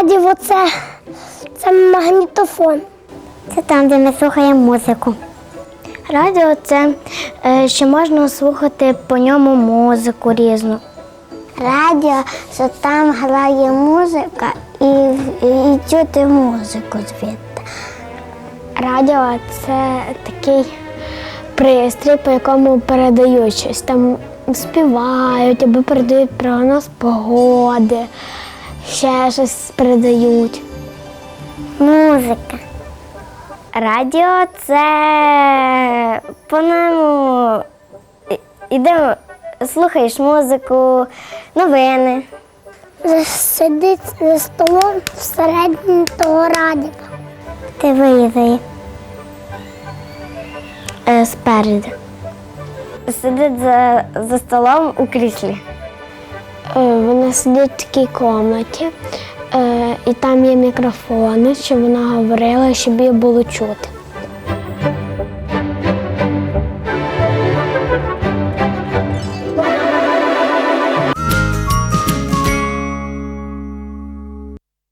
Радіо це, це магнітофон. Це там, де ми слухаємо музику. Радіо це е, що можна слухати по ньому музику різну. Радіо, що там грає музика і, і чути музику звідти. Радіо це такий пристрій, по якому передають щось. Там співають або передають прогноз погоди, ще щось передають. Музика. Радіо це по-моєму іде, слухаєш музику, новини. Сидить за столом всередині того радіо. Телевізорі. Е, спереду. Сидить за, за столом у кріслі. Е, Вона сидить в такій кімнаті, е, і там є мікрофони, щоб вона говорила, щоб її було чути.